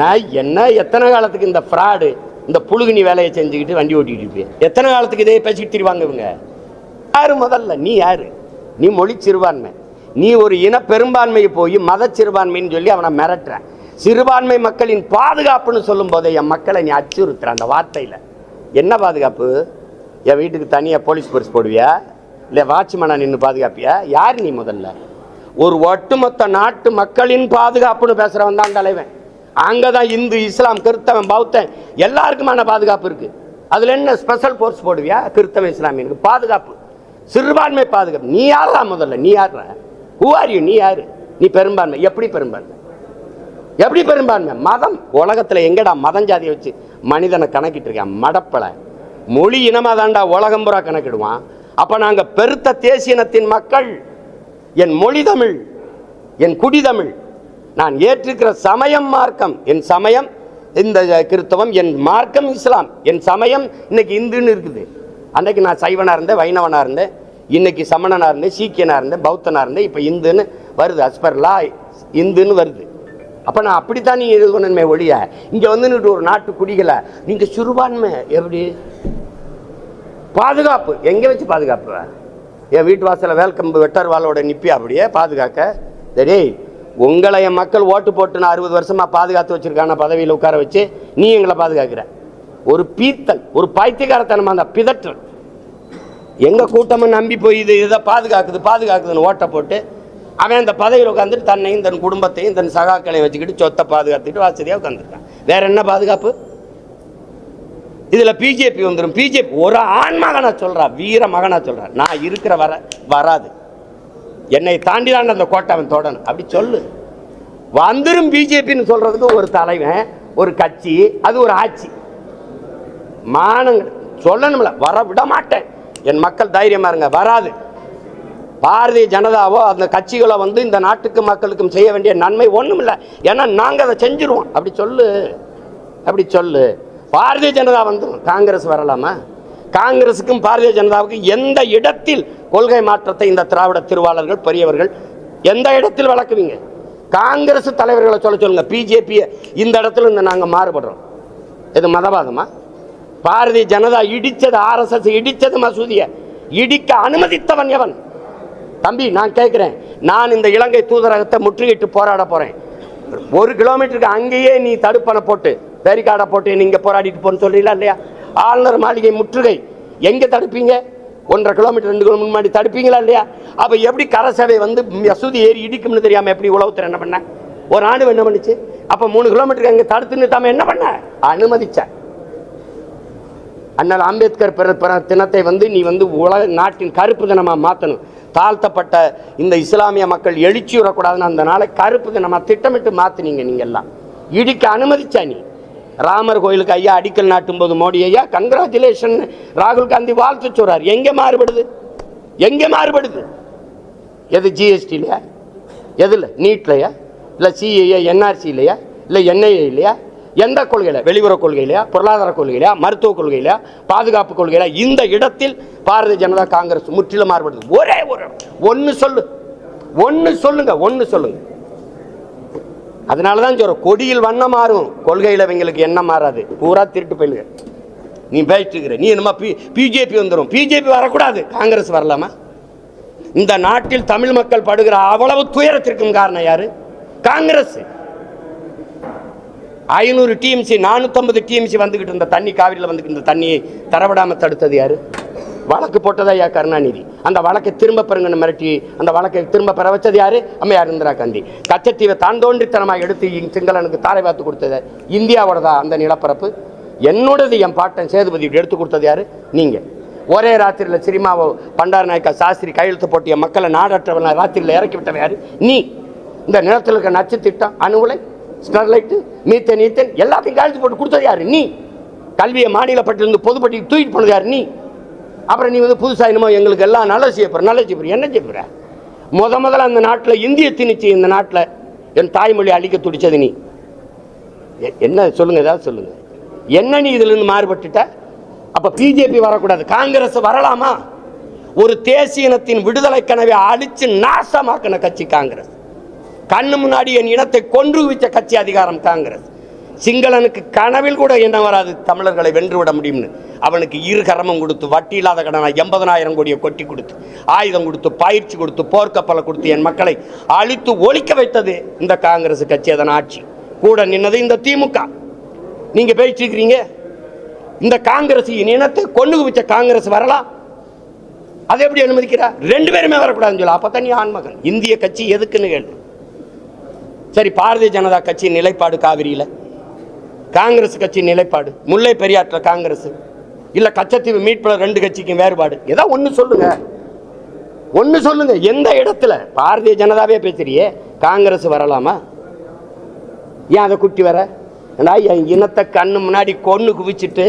நான் என்ன எத்தனை காலத்துக்கு இந்த ஃப்ராடு இந்த புழுகுனி வேலையை செஞ்சுக்கிட்டு வண்டி ஓட்டிக்கிட்டு இருப்பேன் எத்தனை காலத்துக்கு இதே பேசிக்கிட்டு திரிவாங்க இவங்க? யாரு முதல்ல? நீ யாரு? நீ மொழி சிறுபான்மை. நீ ஒரு இன பெரும்பான்மையை போய் மத சிறுபான்மைன்னு சொல்லி அவனை மிரட்டுறேன் சிறுபான்மை மக்களின் பாதுகாப்புன்னு சொல்லும் போதே என் மக்களை நீ அச்சுறுத்துற அந்த வார்த்தையில். என்ன பாதுகாப்பு? என் வீட்டுக்கு தனியாக போலீஸ் ஃபோர்ஸ் போடுவியா? இல்லை வாட்ச்மேனாக நின்று பாதுகாப்பியா? யார் நீ முதல்ல? ஒரு ஒட்டுமொத்த நாட்டு மக்களின் பாதுகாப்புன்னு பேசுறவன் தான் தலைவன். அங்கதான் இந்து இஸ்லாம் கிறிஸ்தவன் பௌத்தன் எல்லாருக்குமான பாதுகாப்பு இருக்கு. அதுல என்ன ஸ்பெஷல் ஃபோர்ஸ் போடுவியா? கிறிஸ்தவ இஸ்லாமியனுக்கு பாதுகாப்பு. சிறுபான்மை பாதுகாப்பு. நீ யாரா முதல்ல? நீ யாரா ஹூ ஆர் யூ நீ யார்? நீ பெரும்பான்மை. எப்படி பெரும்பான்மை? எப்படி பெரும்பான்மை? மதம். உலகத்துல எங்கடா மதம் ஜாதியை வச்சு மனிதனை கணக்கிட்டு இருக்கான்? மடப்பலை. மொழி இனமாக தாண்டா உலகம் பூரா கணக்கிடுவான். அப்போ நாங்கள் பெருத்த தேசியனத்தின் மக்கள். என் மொழி தமிழ். என் குடி தமிழ். நான் ஏற்றிருக்கிற சமயம் மார்க்கம். என் சமயம் இந்த கிறிஸ்தவம் என் மார்க்கம் இஸ்லாம். என் சமயம் இன்னைக்கு இந்துன்னு இருக்குது. அன்னைக்கு நான் சைவனாக இருந்தேன் வைணவனா இருந்தேன் இன்னைக்கு சமணனாக இருந்தேன் சீக்கியனா இருந்தேன் பௌத்தனாக இருந்தேன் இப்போ இந்துன்னு வருது. அஸ்பர்லா இந்துன்னு வருது. அப்போ நான் அப்படித்தான் நீ இது பண்ணணுமே ஒழிய இங்கே வந்து ஒரு நாட்டு குடிகளை நீங்கள் சிறுபான்மை எப்படி? பாதுகாப்பு. எங்கே வச்சு பாதுகாப்பு என் வீட்டு வாசலில் வேல்கம்பு வெட்டார் வாளோட நிப்பி அப்படியே பாதுகாக்க. சரி உங்களை என் மக்கள் ஓட்டு போட்டு நான் அறுபது வருஷமாக பாதுகாத்து வச்சுருக்கான பதவியில் உட்கார வச்சு நீ எங்களை பாதுகாக்கிற. ஒரு பீத்தல் ஒரு பைத்தியக்காரத்தனமாக அந்த பிதற்றல். எங்கள் கூட்டமும் நம்பி போய் இது இதை பாதுகாக்குது பாதுகாக்குதுன்னு ஓட்டை போட்டு அவன் அந்த பதவியில் உட்காந்துட்டு தன்னையும் தன் குடும்பத்தையும் தன் சகாக்களையும் வச்சுக்கிட்டு சொத்தை பாதுகாத்துக்கிட்டு வசதியாக உட்காந்துருக்கான் வேற என்ன பாதுகாப்பு? இதில் பிஜேபி வந்துடும் பிஜேபி ஒரு ஆண் மகனாக சொல்கிறா வீர மகனாக சொல்கிறான் நான் இருக்கிற வர வராது. என்னை தாண்டி தான் அந்த கோட்டை அவன் தொடணும் அப்படி சொல்லு. வந்துரும் பிஜேபின்னு சொல்றதுக்கு ஒரு தலைவன் ஒரு கட்சி அது ஒரு ஆட்சி. மானங்க சொல்லணும்ல வர விட மாட்டேன் என் மக்கள் தைரியமா இருங்க வராது. பாரதிய ஜனதாவோ அந்த கட்சிகளோ வந்து இந்த நாட்டுக்கு மக்களுக்கும் செய்ய வேண்டிய நன்மை ஒன்றும் இல்லை ஏன்னா நாங்கள் அதை செஞ்சிருவோம். அப்படி சொல்லு. அப்படி சொல்லு. பாரதிய ஜனதா வந்துடும் காங்கிரஸ் வரலாமா? காங்கிரஸுக்கும் பாரதிய ஜனதாவுக்கும் எந்த இடத்தில் கொள்கை மாற்றத்தை இந்த திராவிட திருவாளர்கள் பெரியவர்கள் எந்த இடத்தில் வளர்க்குவீங்க? காங்கிரஸ் தலைவர்களை சொல்ல சொல்லுங்கள் பிஜேபியை இந்த இடத்துல இருந்து நாங்கள் மாறுபடுறோம். இது மதவாதமா? பாரதிய ஜனதா இடித்தது ஆர்எஸ்எஸ் இடித்தது மசூதியை. இடிக்க அனுமதித்தவன் எவன்? தம்பி நான் கேட்குறேன் நான் இந்த இலங்கை தூதரகத்தை முற்றுகையிட்டு போராட போகிறேன் ஒரு கிலோமீட்டருக்கு அங்கேயே நீ தடுப்பணை போட்டு பேரிகார்டை போட்டு நீங்கள் போராடிட்டு போன்னு சொல்கிறீங்களா இல்லையா? ஆளுநர் மாளிகை முற்றுகை. எங்கே தடுப்பீங்க? ஒன்றரை கிலோமீட்டர் ரெண்டு கிலோமீட்டர் முன்னாடி தடுப்பீங்களா இல்லையா? அப்ப எப்படி கரசபை வந்து மசூதி ஏறி இடிக்கும்னு தெரியாம எப்படி உளவுத்துறை என்ன பண்ண? ஒரு ஆண்டு என்ன பண்ணுச்சு? அப்ப மூணு கிலோமீட்டருக்கு அங்க தடுத்து நிறுத்தாம என்ன பண்ண? அனுமதிச்ச. அண்ணல் அம்பேத்கர் பிற பிற தினத்தை வந்து நீ வந்து உலக நாட்டின் கருப்பு தினமாக மாற்றணும் தாழ்த்தப்பட்ட இந்த இஸ்லாமிய மக்கள் எழுச்சி விடக்கூடாதுன்னு அந்த நாளை கருப்பு தினமாக திட்டமிட்டு மாற்றினீங்க நீங்கள் எல்லாம் இடிக்க அனுமதிச்சா நீ. ராமர் கோயிலுக்கு ஐயா அடிக்கல் நாட்டும் போது மோடி ஐயா கங்க்ராச்சுலேஷன் ராகுல் காந்தி வாழ்த்து சொல்றார். எங்கே மாறுபடுது? எங்கே மாறுபடுது? எது ஜிஎஸ்டி இல்லையா எதில்? நீட்லையா? இல்லை சிஏஏ என்ஆர்சி இல்லையா இல்லை என்ஐஏ இல்லையா எந்த கொள்கையில? வெளியுறவு கொள்கையிலையா? பொருளாதார கொள்கையிலையா? மருத்துவ கொள்கையிலையா? பாதுகாப்பு கொள்கையில இந்த இடத்தில் பாரதிய ஜனதா காங்கிரஸ் முற்றிலும் மாறுபடுது. ஒரே ஒரு ஒன்று சொல்லு. ஒன்று சொல்லுங்க ஒன்று சொல்லுங்க. அதனால தான் சொல்றோம் கொடியில் வண்ணம் மாறும். கொள்கையில் இவங்களுக்கு என்ன மாறாது. பூரா திருட்டு போயிடுங்க. நீ பேசிட்டு இருக்கிற நீ என்னமா பி பிஜேபி வந்துடும் பிஜேபி வரக்கூடாது. காங்கிரஸ் வரலாமா? இந்த நாட்டில் தமிழ் மக்கள் படுகிற அவ்வளவு துயரத்திற்கும் காரணம் யாரு? காங்கிரஸ். ஐநூறு டிஎம்சி நானூற்றம்பது டிஎம்சி வந்துகிட்டு இருந்த தண்ணி காவிரியில் வந்துட்டு இருந்த தண்ணியை தரவிடாம தடுத்தது யாரு? வழக்கு போட்டதா ஐயா கருணாநிதி? அந்த வழக்கை திரும்ப பெறுங்கன்னு மிரட்டி அந்த வழக்கை திரும்ப பெற வச்சது யாரு? அம்மையார் இந்திரா காந்தி. கச்சத்தீவை தான் தோன்றித்தனமாக எடுத்து சிங்களனுக்கு தாரை பார்த்து கொடுத்தது இந்தியாவோடதா அந்த நிலப்பரப்பு? என்னோடது என் பாட்டன் சேதுபதி எடுத்து கொடுத்தது யாரு? நீங்க. ஒரே ராத்திரியில் சினிமாவை பண்டார நாயக்கா சாஸ்திரி கையெழுத்து போட்டிய மக்களை நாடற்றவன ராத்திரியில் இறக்கி விட்டவன் யாரு? நீ. இந்த நிலத்தில் இருக்க நச்சு திட்டம் அணுகுலை ஸ்டெர்லைட்டு மீத்தன் ஈத்தன் எல்லாத்தையும் கையெழுத்து போட்டு கொடுத்தது யாரு? நீ. கல்வியை மாநிலப்பட்டிலிருந்து பொதுப்பட்டிக்கு தூக்கிட்டு போனது யாரு? நீ. அப்புறம் நீ வந்து புதுசாக என்னமோ எங்களுக்கு எல்லாம் நல்லது செய்ய நல்லது செய்ய என்ன செய்யப்படுற முத முதல்ல அந்த நாட்டில் இந்திய திணிச்சு இந்த நாட்டில் என் தாய்மொழி அழிக்க துடிச்சது நீ. எ- என்ன சொல்லுங்க ஏதாவது சொல்லுங்க. என்ன நீ இதுலேருந்து மாறுபட்டுட்ட? அப்போ பிஜேபி வரக்கூடாது காங்கிரஸ் வரலாமா? ஒரு தேசிய இனத்தின் விடுதலை கனவை அழிச்சு நாசமாக்கின கட்சி காங்கிரஸ். கண்ணு முன்னாடி என் இனத்தை கொன்று வச்ச கட்சி அதிகாரம் காங்கிரஸ். சிங்களனுக்கு கனவில் கூட என்ன வராது? தமிழர்களை வென்று விட முடியும்னு. அவனுக்கு இரு கரமம் கொடுத்து வட்டி இல்லாத கடனை? எண்பதனாயிரம் கோடியை கொட்டி கொடுத்து ஆயுதம் கொடுத்து பயிற்சி கொடுத்து போர்க்கப்பலை கொடுத்து என் மக்களை அழித்து ஒழிக்க வைத்தது இந்த காங்கிரஸ் கட்சி அதன் ஆட்சி. கூட நின்னது இந்த திமுக. நீங்கள் பேசிக்கிறீங்க இந்த காங்கிரஸ் இனத்தை கொண்டு குவிச்ச காங்கிரஸ் வரலாம் அதை எப்படி அனுமதிக்கிறா? ரெண்டு பேருமே வரக்கூடாதுன்னு சொல்லி. அப்போ நீ ஆண்மகன். இந்திய கட்சி எதுக்குன்னு கேள்வி சரி பாரதிய ஜனதா கட்சி நிலைப்பாடு காவிரியில். காங்கிரஸ் கட்சி நிலைப்பாடு. முல்லை பெரியாற்றில் காங்கிரஸ். இல்லை கச்சத்தீவு மீட்புல ரெண்டு கட்சிக்கும் வேறுபாடு. ஏதோ ஒன்று சொல்லுங்க. ஒன்று சொல்லுங்க. எந்த இடத்துல? பாரதிய ஜனதாவே பேசுறியே. காங்கிரஸ் வரலாமா? ஏன் அதை குட்டி வர? ஏண்டா, என் இனத்தை கண்ணு முன்னாடி கொன்று குவிச்சிட்டு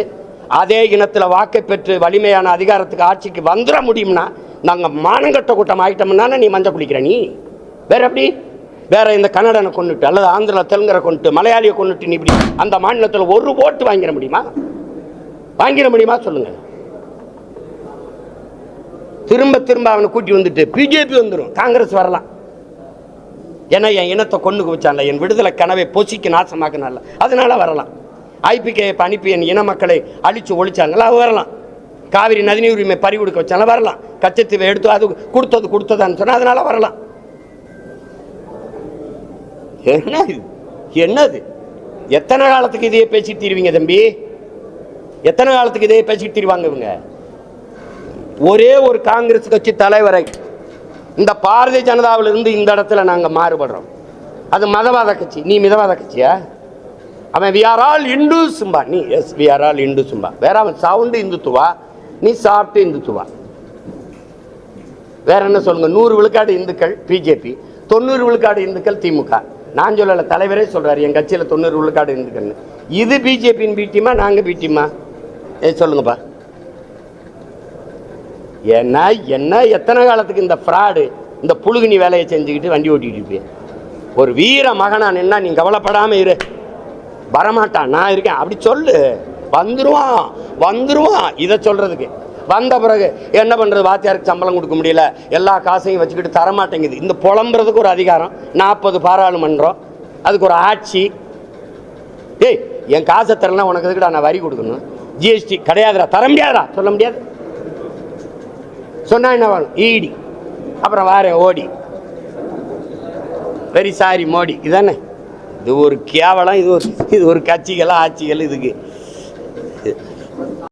அதே இனத்தில் வாக்கை பெற்று வலிமையான அதிகாரத்துக்கு ஆட்சிக்கு வந்துட முடியும்னா நாங்கள் மானங்கட்ட கூட்டம் ஆகிட்டோம்னா நீ மஞ்சள் குளிக்கிற நீ. வேற எப்படி? வேற இந்த கன்னடனை கொண்டுட்டு அல்லது ஆந்திரா தெலுங்கரை கொண்டுட்டு மலையாளியை கொண்டுட்டு நீ இப்படி அந்த மாநிலத்தில் ஒரு ஓட்டு வாங்கிட முடியுமா? வாங்கிட முடியுமா சொல்லுங்க. திரும்ப திரும்ப அவனை கூட்டி வந்துட்டு பிஜேபி வந்துடும் காங்கிரஸ் வரலாம். ஏன்னா என் இனத்தை கொண்டு வச்சான்ல என் விடுதலை கனவை பொசிக்கு நாசமாக்கினால அதனால வரலாம். ஐபிகே அனுப்பி என் இன மக்களை அழிச்சு ஒழிச்சாங்களா அது வரலாம். காவிரி நதிநீர் உரிமை பறி கொடுக்க வச்சாலும் வரலாம். கச்சத்தீவை எடுத்து அது கொடுத்தது கொடுத்ததான்னு சொன்னால் அதனால வரலாம். என்ன இது என்னது? எத்தனை காலத்துக்கு இதையே பேசிட்டு தீருவீங்க தம்பி? எத்தனை காலத்துக்கு இதையே பேசிட்டு தீருவாங்க இவங்க? ஒரே ஒரு காங்கிரஸ் கட்சி தலைவரை இந்த பாரதிய ஜனதாவிலிருந்து இந்த இடத்துல நாங்கள் மாறுபடுறோம். அது மதவாத கட்சி. நீ மிதவாத கட்சியா? அவன் வி ஆர் ஆல் இந்துசும்பா நீ எஸ் வி ஆர் ஆல் இந்துசும்பா வேற அவன் சவுண்டு இந்துத்துவா? நீ சாப்பிட்டு இந்துத்துவா? வேற என்ன சொல்லுங்க? நூறு விழுக்காடு இந்துக்கள் பிஜேபி தொண்ணூறு விழுக்காடு இந்துக்கள் திமுக நான் சொல்லலை தலைவரே சொல்றாரு என் கட்சியில் தொண்ணூறு விழுக்காடு இருந்துக்கன்னு. இது பிஜேபியின் பீட்டியமா நாங்கள் பீட்டியமா ஏ சொல்லுங்கப்பா. என்ன என்ன எத்தனை காலத்துக்கு இந்த ஃப்ராடு இந்த புழுகுனி வேலையை செஞ்சுக்கிட்டு வண்டி ஓட்டிக்கிட்டு இருப்பேன் ஒரு வீர மகனா நின்னா நீ கவலைப்படாம இரு. வரமாட்டான் நான் இருக்கேன். அப்படி சொல்லு. வந்துருவான் வந்துருவான். இதை சொல்றதுக்கு. வந்த பிறகு என்ன பண்ணுறது வாத்தியாருக்கு சம்பளம் கொடுக்க முடியல. எல்லா காசையும் வச்சுக்கிட்டு தரமாட்டேங்குது. இந்த புலம்புறதுக்கு ஒரு அதிகாரம். நாற்பது பாராளுமன்றம். அதுக்கு ஒரு ஆட்சி. ஏய் என் காசை தரலாம் உனக்கு எதுக்குடா நான் வரி கொடுக்கணும்? ஜிஎஸ்டி கிடையாதுடா. தர முடியாதுடா. சொல்ல முடியாது. சொன்னா என்ன வேணும் ஈடி அப்புறம் வாரேன் ஓடி வெரி சாரி மோடி. இதானே? இது ஒரு கேவலம் இது ஒரு இது ஒரு கட்சிகள் ஆட்சிகள் இதுக்கு.